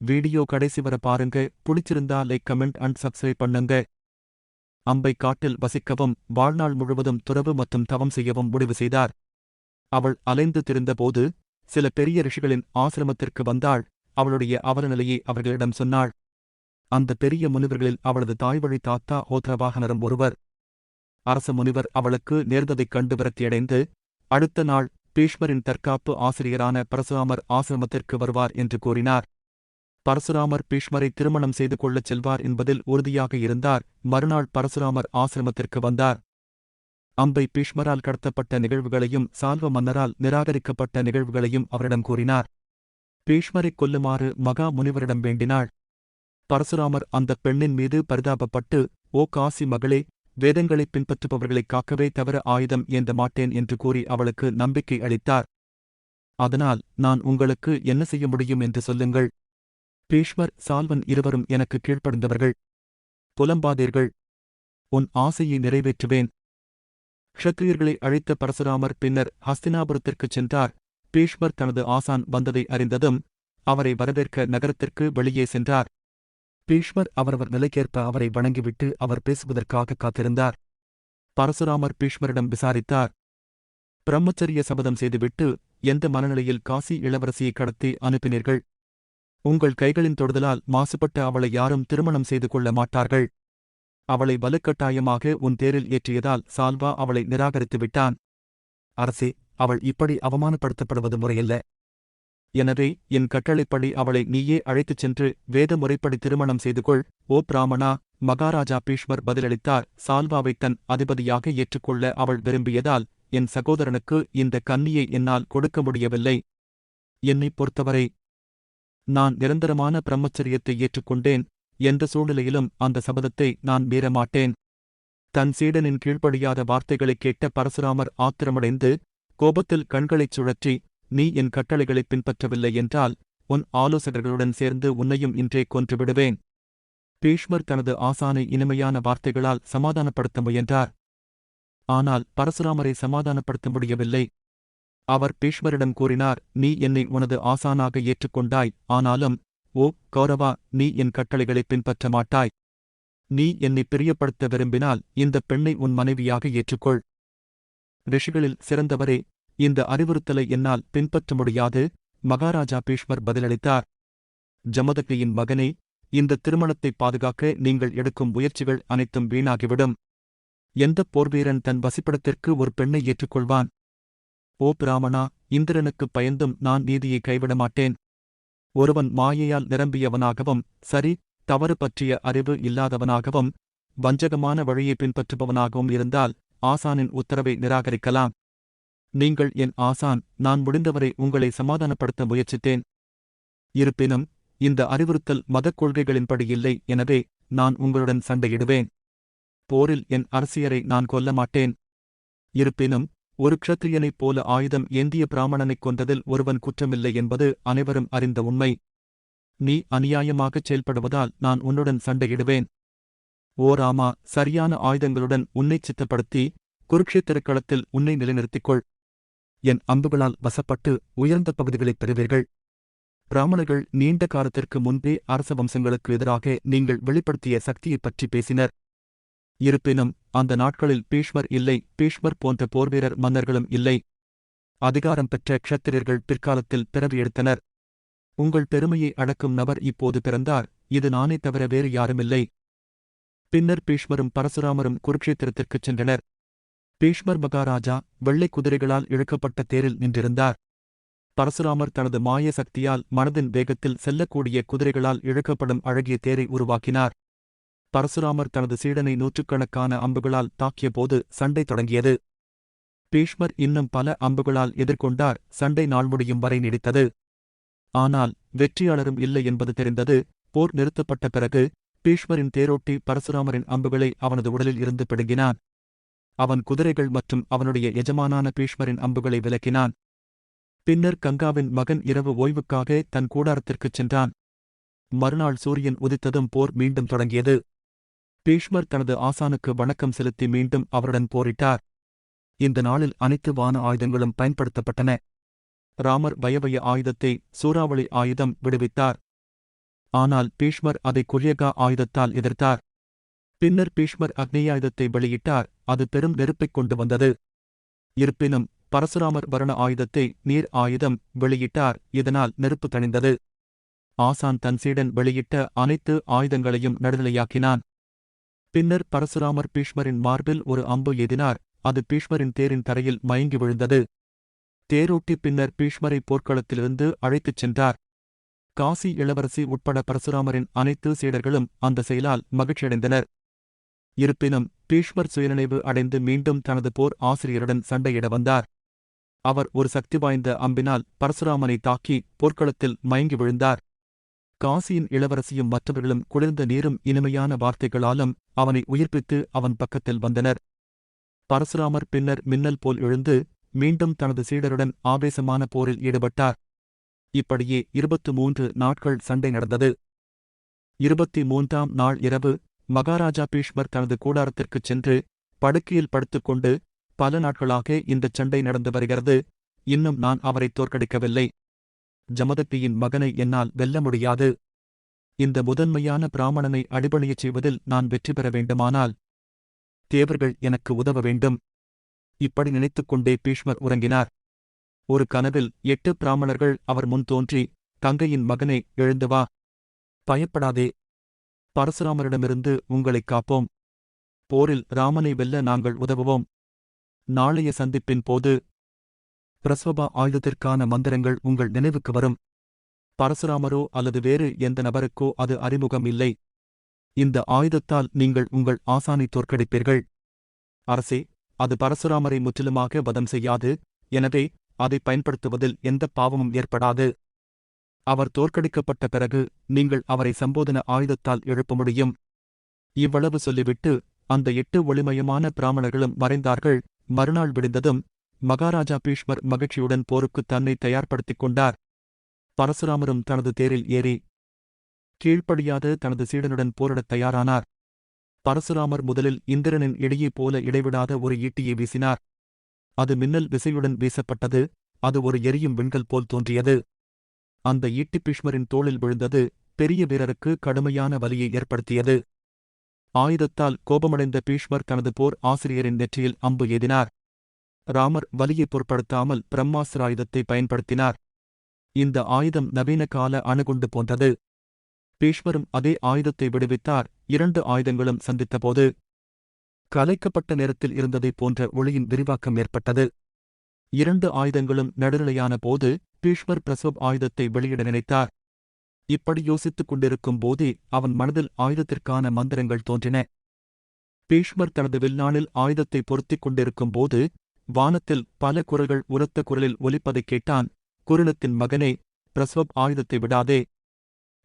Video கடைசி வர பாருங்க. பிடிச்சிருந்தா லைக் கமெண்ட் அண்ட் சப்ஸ்கிரைப் பண்ணுங்க. அம்பை காட்டில் வசிக்கவும் வாழ்நாள் முழுவதும் துறவு மற்றும் தவம் செய்யவும் முடிவு செய்தார். அவள் அலைந்து திரிந்தபோது சில பெரிய ரிஷிகளின் ஆசிரமத்திற்கு வந்தாள். அவளுடைய அவலநிலையை அவர்களிடம் சொன்னாள். அந்த பெரிய முனிவர்களில் அவளது தாய்வழி தாத்தா ஹோத்ரவாகனரும் ஒருவர். அரச முனிவர் அவளுக்கு நேர்ந்ததைக் கண்டு விரக்தியடைந்து அடுத்த நாள் பீஷ்மரின் தற்காப்பு ஆசிரியரான பரசுராமர் ஆசிரமத்திற்கு வருவார் என்று கூறினார். பரசுராமர் பீஷ்மரை திருமணம் செய்து கொள்ளச் செல்வார் என்பதில் உறுதியாக இருந்தார். மறுநாள் பரசுராமர் ஆசிரமத்திற்கு வந்தார். அம்பை பீஷ்மரால் கடத்தப்பட்ட நிகழ்வுகளையும் சால்வ மன்னரால் நிராகரிக்கப்பட்ட நிகழ்வுகளையும் அவரிடம் கூறினார். பீஷ்மரைக் கொல்லுமாறு மகா முனிவரிடம் வேண்டினாள். பரசுராமர் அந்தப் பெண்ணின் மீது பரிதாபப்பட்டு ஓ காசி மகளே வேதங்களைப் பின்பற்றுபவர்களைக் காக்கவே தவிர ஆயுதம் ஏந்த மாட்டேன் என்று கூறி அவளுக்கு நம்பிக்கை அளித்தார். அதனால் நான் உங்களுக்கு என்ன செய்ய முடியும்? என்று சொல்லுங்கள். பீஷ்மர் சால்வன் இருவரும் எனக்கு கீழ்ப்படிந்தவர்கள். புலம்பாதீர்கள். உன் ஆசையை நிறைவேற்றுவேன். க்ஷத்திரியர்களை அழைத்த பரசுராமர் பின்னர் ஹஸ்தினாபுரத்திற்குச் சென்றார். பீஷ்மர் தனது ஆசான் வந்ததை அறிந்ததும் அவரை வரவேற்க நகரத்திற்கு வெளியே சென்றார். பீஷ்மர் அவரவர் நிலைக்கேற்ப அவரை வணங்கிவிட்டு அவர் பேசுவதற்காக காத்திருந்தார். பரசுராமர் பீஷ்மரிடம் விசாரித்தார். பிரம்மச்சரிய சபதம் செய்துவிட்டு எந்த மனநிலையில் காசி இளவரசியை கடத்தி அனுப்பினீர்கள்? உங்கள் கைகளின் தொடுதலால் மாசுபட்ட அவளை யாரும் திருமணம் செய்து கொள்ள மாட்டார்கள். அவளை வலுக்கட்டாயமாக உன் தேரில் ஏற்றியதால் சால்வா அவளை நிராகரித்து விட்டான். அரசே அவள் இப்படி அவமானப்படுத்தப்படுவது முறையல்ல. எனவே என் கட்டளைப்படி அவளை நீயே அழைத்துச் சென்று வேத முறைப்படி திருமணம் செய்து கொள். ஓ பிராமணா மகாராஜா பீஷ்மர் பதிலளித்தார். சால்வாவை தன் அதிபதியாக ஏற்றுக்கொள்ள அவள் விரும்பியதால் என் சகோதரனுக்கு இந்த கன்னியை என்னால் கொடுக்க முடியவில்லை. என்னைப் பொறுத்தவரை நான் நிரந்தரமான பிரம்மச்சரியத்தை ஏற்றுக்கொண்டேன் எந்த சூழ்நிலையிலும் அந்த சபதத்தை நான் மீறமாட்டேன். தன் சீடனின் கீழ்ப்படியாத வார்த்தைகளைக் கேட்ட பரசுராமர் ஆத்திரமடைந்து கோபத்தில் கண்களைச் சுழற்றி நீ என் கட்டளைகளைப் பின்பற்றவில்லை என்றால் உன் ஆலோசகர்களுடன் சேர்ந்து உன்னையும் இன்றே கொன்றுவிடுவேன் பீஷ்மர் தனது ஆசானை இனிமையான வார்த்தைகளால் சமாதானப்படுத்த முயன்றார். ஆனால் பரசுராமரை சமாதானப்படுத்த முடியவில்லை. அவர் பீஷ்மரிடம் கூறினார் நீ என்னை உனது ஆசானாக ஏற்றுக்கொண்டாய் ஆனாலும் ஓ கௌரவா நீ என் கட்டளைகளைப் பின்பற்ற மாட்டாய். நீ என்னை பிரியப்படுத்த விரும்பினால் இந்தப் பெண்ணை உன் மனைவியாக ஏற்றுக்கொள். ரிஷிகளில் சிறந்தவரே இந்த அறிவுறுத்தலை என்னால் பின்பற்ற முடியாது மகாராஜா பீஷ்மர் பதிலளித்தார். ஜமதகியின் மகனே இந்த திருமணத்தை பாதுகாக்க நீங்கள் எடுக்கும் முயற்சிகள் அனைத்தும் வீணாகிவிடும். எந்தப் போர்வீரன் தன் வசிப்பிடத்திற்கு ஒரு பெண்ணை ஏற்றுக்கொள்வான்? ஓ பிராமணா இந்திரனுக்குப் பயந்தும் நான் நீதியை கைவிட மாட்டேன் ஒருவன் மாயையால் நிரம்பியவனாகவும் சரி தவறு பற்றிய அறிவு இல்லாதவனாகவும் வஞ்சகமான வழியை பின்பற்றுபவனாகவும் இருந்தால் ஆசானின் உத்தரவை நிராகரிக்கலாம். நீங்கள் என் ஆசான் நான் முடிந்தவரை உங்களை சமாதானப்படுத்த முயற்சித்தேன். இருப்பினும் இந்த அறிவுறுத்தல் மதக் கொள்கைகளின்படி இல்லை எனவே நான் உங்களுடன் சண்டையிடுவேன். போரில் என் அரசியரை நான் கொல்ல மாட்டேன் இருப்பினும் ஒரு க்ஷத்திரியனைப் போல ஆயுதம் ஏந்திய பிராமணனைக் கொண்டதில் ஒருவன் குற்றமில்லை என்பது அனைவரும் அறிந்த உண்மை. நீ அநியாயமாகச் செயல்படுவதால் நான் உன்னுடன் சண்டையிடுவேன். ஓ ராமா சரியான ஆயுதங்களுடன் உன்னைச் சித்தப்படுத்தி குருக்ஷேத்திரக்களத்தில் உன்னை நிலைநிறுத்திக்கொள். என் அம்புகளால் வசப்பட்டு உயர்ந்த பகுதிகளைப் பெறுவீர்கள். பிராமணர்கள் நீண்ட காலத்திற்கு முன்பே அரச வம்சங்களுக்கு எதிராக நீங்கள் வெளிப்படுத்திய சக்தியைப் பற்றி பேசினர். இருப்பினும் அந்த நாட்களில் பீஷ்மர் இல்லை பீஷ்மர் போன்ற போர்வீரர் மன்னர்களும் இல்லை. அதிகாரம் பெற்ற க்ஷத்திரியர்கள் பிற்காலத்தில் பிறவி எடுத்தனர். உங்கள் பெருமையை அடக்கும் நபர் இப்போது பிறந்தார் இது நானே தவிர வேறு யாருமில்லை பின்னர் பீஷ்மரும் பரசுராமரும் குருக்ஷேத்திரத்திற்குச் சென்றனர். பீஷ்மர் மகாராஜா வெள்ளைக் குதிரைகளால் இழுக்கப்பட்ட தேரில் நின்றிருந்தார். பரசுராமர் தனது மாய சக்தியால் மனதின் வேகத்தில் செல்லக்கூடிய குதிரைகளால் இழுக்கப்படும் அழகிய தேரை உருவாக்கினார். பரசுராமர் தனது சீடனை நூற்றுக்கணக்கான அம்புகளால் தாக்கியபோது சண்டை தொடங்கியது. பீஷ்மர் இன்னும் பல அம்புகளால் எதிர்கொண்டார் சண்டை நாள் முடியும் வரை நீடித்தது. ஆனால் வெற்றியாளரும் இல்லை என்பது தெரிந்தது. போர் நிறுத்தப்பட்ட பிறகு பீஷ்மரின் தேரோட்டி பரசுராமரின் அம்புகளை அவனது உடலில் இருந்து பிடுங்கினான். அவன் குதிரைகள் மற்றும் அவனுடைய எஜமானான பீஷ்மரின் அம்புகளை விலக்கினான். பின்னர் கங்காவின் மகன் இரவு ஓய்வுக்காக தன் கூடாரத்திற்குச் சென்றான். மறுநாள் சூரியன் உதித்ததும் போர் மீண்டும் தொடங்கியது. பீஷ்மர் தனது ஆசானுக்கு வணக்கம் செலுத்தி மீண்டும் அவருடன் போரிட்டார். இந்த நாளில் அனைத்து வான ஆயுதங்களும் பயன்படுத்தப்பட்டன. ராமர் பயவய ஆயுதத்தை சூறாவளி ஆயுதம் விடுவித்தார். ஆனால் பீஷ்மர் அதை குரியகா ஆயுதத்தால் எதிர்த்தார். பின்னர் பீஷ்மர் அக்னியாயுதத்தை வெளியிட்டார். அது பெரும் நெருப்பைக் கொண்டு வந்தது. இருப்பினும் பரசுராமர் வருண ஆயுதத்தை நீர் ஆயுதம் வெளியிட்டார். இதனால் நெருப்பு தணிந்தது. ஆசான் தன் சீடன் வெளியிட்ட அனைத்து ஆயுதங்களையும் நடுநிலையாக்கினான். பின்னர் பரசுராமர் பீஷ்மரின் மார்பில் ஒரு அம்பு எதினார் அது பீஷ்மரின் தேரின் தரையில் மயங்கி விழுந்தது. தேரோட்டி பின்னர் பீஷ்மரை போர்க்களத்திலிருந்து அழைத்துச் சென்றார். காசி இளவரசி உட்பட பரசுராமரின் அனைத்து சீடர்களும் அந்த செயலால் மகிழ்ச்சியடைந்தனர். இருப்பினும் பீஷ்மர் சுயநினைவு அடைந்து மீண்டும் தனது போர் ஆசிரியருடன் சண்டையிட வந்தார். அவர் ஒரு சக்தி வாய்ந்த அம்பினால் பரசுராமனை தாக்கி போர்க்களத்தில் மயங்கி விழுந்தார். காசியின் இளவரசியும் மற்றவர்களும் குளிர்ந்த நீரும் இனிமையான வார்த்தைகளாலும் அவனை உயிர்ப்பித்து அவன் பக்கத்தில் வந்தனர். பரசுராமர் பின்னர் மின்னல் போல் எழுந்து மீண்டும் தனது சீடருடன் ஆவேசமான போரில் ஈடுபட்டார். இப்படியே இருபத்து மூன்று நாட்கள் சண்டை நடந்தது. இருபத்தி மூன்றாம் நாள் இரவு மகாராஜா பீஷ்மர் தனது கூடாரத்திற்குச் சென்று படுக்கையில் படுத்துக்கொண்டு பல நாட்களாக இந்தச் சண்டை நடந்து வருகிறது. இன்னும் நான் அவரை தோற்கடிக்கவில்லை. ஜமதக்கியின் மகனை என்னால் வெல்ல முடியாது. இந்த முதன்மையான பிராமணனை அடிபணியச் செய்வதில் நான் வெற்றி பெற வேண்டுமானால் தேவர்கள் எனக்கு உதவ வேண்டும். இப்படி நினைத்துக்கொண்டே பீஷ்மர் உறங்கினார். ஒரு கனவில் எட்டு பிராமணர்கள் அவர் முன் தோன்றி தங்கையின் மகனே எழுந்து வா. பயப்படாதே. பரசுராமரிடமிருந்து உங்களைக் காப்போம். போரில் ராமனை வெல்ல நாங்கள் உதவுவோம். நாளைய சந்திப்பின் போது பிரஸ்வபா ஆயுதத்திற்கான மந்திரங்கள் உங்கள் நினைவுக்கு வரும். பரசுராமரோ அல்லது வேறு எந்த நபருக்கோ அது அறிமுகம் இல்லை. இந்த ஆயுதத்தால் நீங்கள் உங்கள் ஆசானை தோற்கடிப்பீர்கள். அரசே அது பரசுராமரை முற்றிலுமாக வதம் செய்யாது. எனவே அதை பயன்படுத்துவதில் எந்த பாவமும் ஏற்படாது. அவர் தோற்கடிக்கப்பட்ட பிறகு நீங்கள் அவரை சம்போதன ஆயுதத்தால் எழுப்ப முடியும். இவ்வளவு சொல்லிவிட்டு அந்த எட்டு ஒளிமயமான பிராமணர்களும் மறைந்தார்கள். மறுநாள் விடிந்ததும் மகாராஜா பீஷ்மர் மகிழ்ச்சியுடன் போருக்கு தன்னை தயார்படுத்திக் கொண்டார். பரசுராமரும் தனது தேரில் ஏறி கீழ்ப்படியாத தனது சீடனுடன் போரிடத் தயாரானார். பரசுராமர் முதலில் இந்திரனின் இடையைப் போல இடைவிடாத ஒரு ஈட்டியை வீசினார். அது மின்னல் விசையுடன் வீசப்பட்டது அது ஒரு எரியும் விண்கல் போல் தோன்றியது. அந்த ஈட்டி பீஷ்மரின் தோளில் விழுந்தது பெரிய வீரருக்கு கடுமையான வலியை ஏற்படுத்தியது. ஆயுதத்தால் கோபமடைந்த பீஷ்மர் தனது போர் ஆசிரியரின் நெற்றியில் அம்பு ஏதினார் ராமர் வலியை பொருட்படுத்தாமல் பிரம்மாஸ்திராயுதத்தை பயன்படுத்தினார். இந்த ஆயுதம் நவீன கால அணுகுண்டு போன்றது. பீஷ்மரும் அதே ஆயுதத்தை விடுவித்தார். இரண்டு ஆயுதங்களும் சந்தித்தபோது கலைக்கப்பட்ட நேரத்தில் இருந்ததைப் போன்ற ஒளியின் விரிவாக்கம் ஏற்பட்டது. இரண்டு ஆயுதங்களும் நடுநிலையான போது பீஷ்மர் பிரசவ் ஆயுதத்தை வெளியிட நினைத்தார். இப்படி யோசித்துக் கொண்டிருக்கும் போதே அவன் மனதில் ஆயுதத்திற்கான மந்திரங்கள் தோன்றின. பீஷ்மர் தனது வில்லானில் ஆயுதத்தை பொருத்திக் கொண்டிருக்கும் போது வானத்தில் பல குரல்கள் உரத்த குரலில் ஒலிப்பதைக் கேட்டான். குருணத்தின் மகனே பிரஸ்வப் ஆயுதத்தை விடாதே.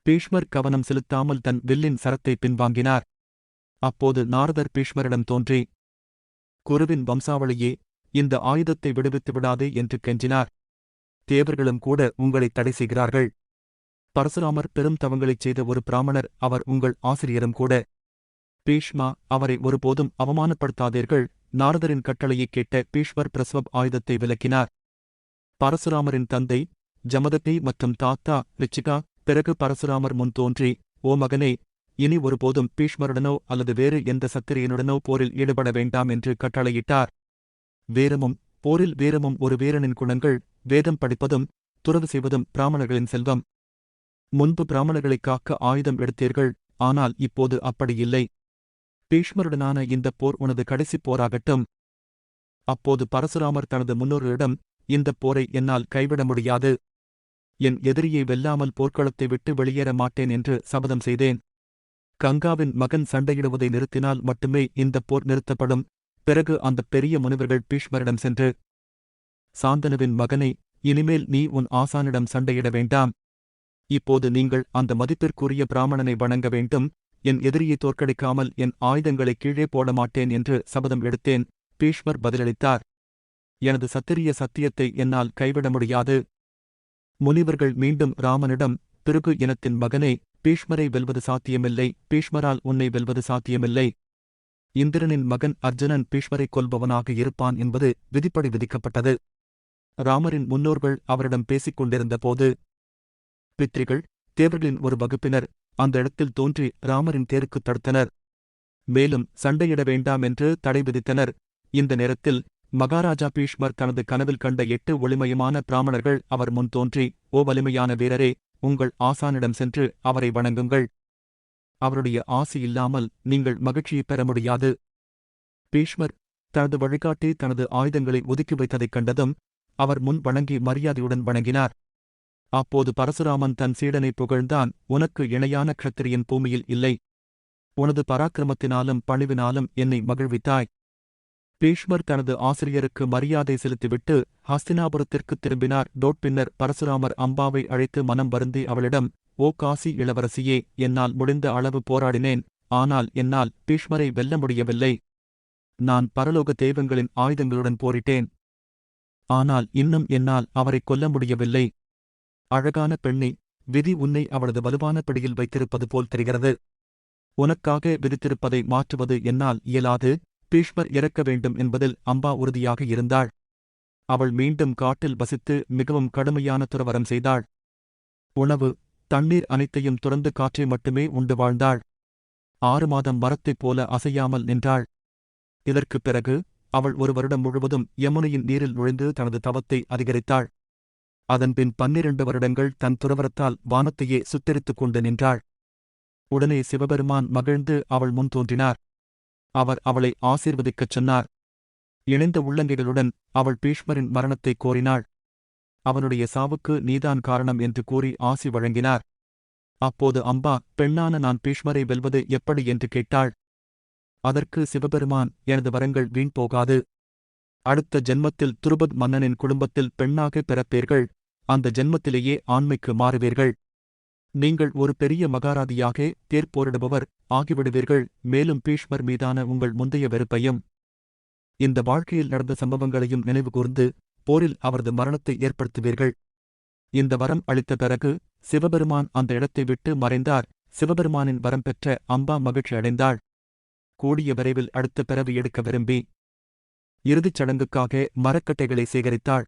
பீஷ்மர் கவனம் செலுத்தாமல் தன் வில்லின் சரத்தை பின்வாங்கினார். அப்போது நாரதர் பீஷ்மரிடம் தோன்றி குருவின் வம்சாவளியே இந்த ஆயுதத்தை விடுவித்து விடாதே என்று கெஞ்சினார். தேவர்களும் கூட உங்களை தடை செய்கிறார்கள். பரசுராமர் பெரும் தவங்களைச் செய்த ஒரு பிராமணர் அவர் உங்கள் ஆசிரியரும் கூட. பீஷ்மா அவரை ஒருபோதும் அவமானப்படுத்தாதீர்கள். நாரதரின் கட்டளையைக் கேட்ட பீஷ்மர் பிரசவப் ஆயுதத்தை விலக்கினார். பரசுராமரின் தந்தை ஜமதத்தி மற்றும் தாத்தா ரிச்சிகா பிறகு பரசுராமர் முன் தோன்றி ஓ மகனே இனி ஒருபோதும் பீஷ்மருடனோ அல்லது வேறு எந்த சத்திரியனுடனோ போரில் ஈடுபட வேண்டாம் என்று கட்டளையிட்டார். வீரமும் போரில் வீரமும் ஒரு வீரனின் குணங்கள் வேதம் படிப்பதும் துறவு செய்வதும் பிராமணர்களின் செல்வம். முன்பு பிராமணர்களைக் காக்க ஆயுதம் எடுத்தீர்கள் ஆனால் இப்போது அப்படியில்லை பீஷ்மருடனான இந்தப் போர் உனது கடைசிப் போராகட்டும். அப்போது பரசுராமர் தனது முன்னோர்களிடம் இந்தப் போரை என்னால் கைவிட முடியாது. என் எதிரியை வெல்லாமல் போர்க்களத்தை விட்டு வெளியேற மாட்டேன் என்று சபதம் செய்தேன். கங்காவின் மகன் சண்டையிடுவதை நிறுத்தினால் மட்டுமே இந்தப் போர் நிறுத்தப்படும். பிறகு அந்தப் பெரிய முனிவர்கள் பீஷ்மரிடம் சென்று சாந்தனுவின் மகனை இனிமேல் நீ உன் ஆசானிடம் சண்டையிட வேண்டாம். இப்போது நீங்கள் அந்த மதிப்பிற்குரிய பிராமணனை வணங்க வேண்டும். என் எதிரியை தோற்கடிக்காமல் என் ஆயுதங்களை கீழே போட மாட்டேன் என்று சபதம் எடுத்தேன். பீஷ்மர் பதிலளித்தார். எனது சத்திரிய சத்தியத்தை என்னால் கைவிட முடியாது. முனிவர்கள் மீண்டும் ராமனிடம் பிறகு இனத்தின் மகனே பீஷ்மரை வெல்வது சாத்தியமில்லை. பீஷ்மரால் உன்னை வெல்வது சாத்தியமில்லை. இந்திரனின் மகன் அர்ஜுனன் பீஷ்மரைக் கொல்பவனாக இருப்பான் என்பது விதிப்படி விதிக்கப்பட்டது. ராமரின் முன்னோர்கள் அவரிடம் பேசிக் கொண்டிருந்த போது பித்ரிகள் தேவர்களின் ஒரு வகுப்பினர் அந்த இடத்தில் தோன்றி ராமரின் தேருக்குத் தடுத்தனர். மேலும் சண்டையிட வேண்டாம் என்று தடை விதித்தனர். இந்த நேரத்தில் மகாராஜா பீஷ்மர் தனது கனவில் கண்ட எட்டு ஒளிமயமான பிராமணர்கள் அவர் முன் தோன்றி ஓ வலிமையான வீரரே உங்கள் ஆசானிடம் சென்று அவரை வணங்குங்கள். அவருடைய ஆசி இல்லாமல் நீங்கள் மகிழ்ச்சியை பெற முடியாது பீஷ்மர் தனது வழிகாட்டி தனது ஆயுதங்களை ஒதுக்கி வைத்ததைக் கண்டதும் அவர் முன் வணங்கி மரியாதையுடன் வணங்கினார். அப்போது பரசுராமன் தன் சீடனை புகழ்ந்தான் உனக்கு இணையான க்ஷத்திரியன் பூமியில் இல்லை. உனது பராக்கிரமத்தினாலும் பணிவினாலும் என்னை மகிழ்வித்தாய். பீஷ்மர் தனது ஆசிரியருக்கு மரியாதை செலுத்திவிட்டு ஹஸ்தினாபுரத்திற்குத் திரும்பினார். டோட் பின்னர் பரசுராமர் அம்பாவை அழைத்து மனம் வருந்தி அவளிடம் ஓ காசி இளவரசியே என்னால் முடிந்த அளவு போராடினேன். ஆனால் என்னால் பீஷ்மரை வெல்ல முடியவில்லை. நான் பரலோக தெய்வங்களின் ஆயுதங்களுடன் போரிட்டேன். ஆனால் இன்னும் என்னால் அவரைக் கொல்ல முடியவில்லை. அழகான பெண்ணே விதி உன்னை அவளது வலுவான பிடியில் வைத்திருப்பது போல் தெரிகிறது. உனக்காக விதித்திருப்பதை மாற்றுவது என்னால் இயலாது. பீஷ்மர் இறக்க வேண்டும் என்பதில் அம்பா உறுதியாக இருந்தாள். அவள் மீண்டும் காட்டில் வசித்து மிகவும் கடுமையான துறவரம் செய்தாள். உணவு தண்ணீர் அனைத்தையும் துறந்து காற்றை மட்டுமே உண்டு வாழ்ந்தாள். ஆறு மாதம் மரத்தைப் போல அசையாமல் நின்றாள். இதற்குப் பிறகு அவள் ஒரு வருடம் முழுவதும் யமுனையின் நீரில் நுழைந்து தனது தவத்தை அதிகரித்தாள். அதன்பின் பன்னிரண்டு வருடங்கள் தன் துறவரத்தால் வானத்தையே சுத்தரித்துக் கொண்டு நின்றாள். உடனே சிவபெருமான் மகிழ்ந்து அவள் முன் தோன்றினார். அவர் அவளை ஆசீர்வதிக்கச் சொன்னார். இணைந்த உள்ளங்கைகளுடன் அவள் பீஷ்மரின் மரணத்தைக் கோரினாள். அவனுடைய சாவுக்கு நீதான் காரணம் என்று கூறி ஆசி வழங்கினார். அப்போது அம்பா பெண்ணான நான் பீஷ்மரை வெல்வது எப்படி? என்று கேட்டாள். அதற்கு சிவபெருமான் எனது வரங்கள் வீண் போகாது. அடுத்த ஜென்மத்தில் துருபத் மன்னனின் குடும்பத்தில் பெண்ணாக பிறப்பீர்கள். அந்த ஜென்மத்திலேயே ஆண்மைக்கு மாறுவீர்கள். நீங்கள் ஒரு பெரிய மகாராதியாக தேர் போரிடுபவர் ஆகிவிடுவீர்கள் மேலும் பீஷ்மர் மீதான உங்கள் முந்தைய வெறுப்பையும். இந்த வாழ்க்கையில் நடந்த சம்பவங்களையும் நினைவுகூர்ந்து போரில் அவரது மரணத்தை ஏற்படுத்துவீர்கள். இந்த வரம் அளித்த பிறகு சிவபெருமான் அந்த இடத்தை விட்டு மறைந்தார். சிவபெருமானின் வரம் பெற்ற அம்பா மகிழ்ச்சி அடைந்தாள். கூடிய விரைவில் அடுத்த பிறவி எடுக்க விரும்பி. இறுதிச் சடங்குக்காக மரக்கட்டைகளை சேகரித்தாள்.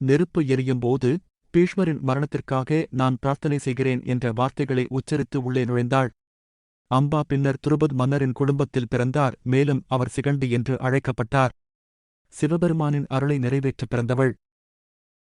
நெருப்பு எரியும்போது பீஷ்மரின் மரணத்திற்காக நான் பிரார்த்தனை செய்கிறேன் என்ற வார்த்தைகளை உச்சரித்து உள்ளே நுழைந்தாள். அம்பா பின்னர் துருபத் மன்னரின் குடும்பத்தில் பிறந்தார் மேலும் அவர் சிகண்டி என்று அழைக்கப்பட்டார். சிவபெருமானின் அருளை நிறைவேற்ற பிறந்தவள்.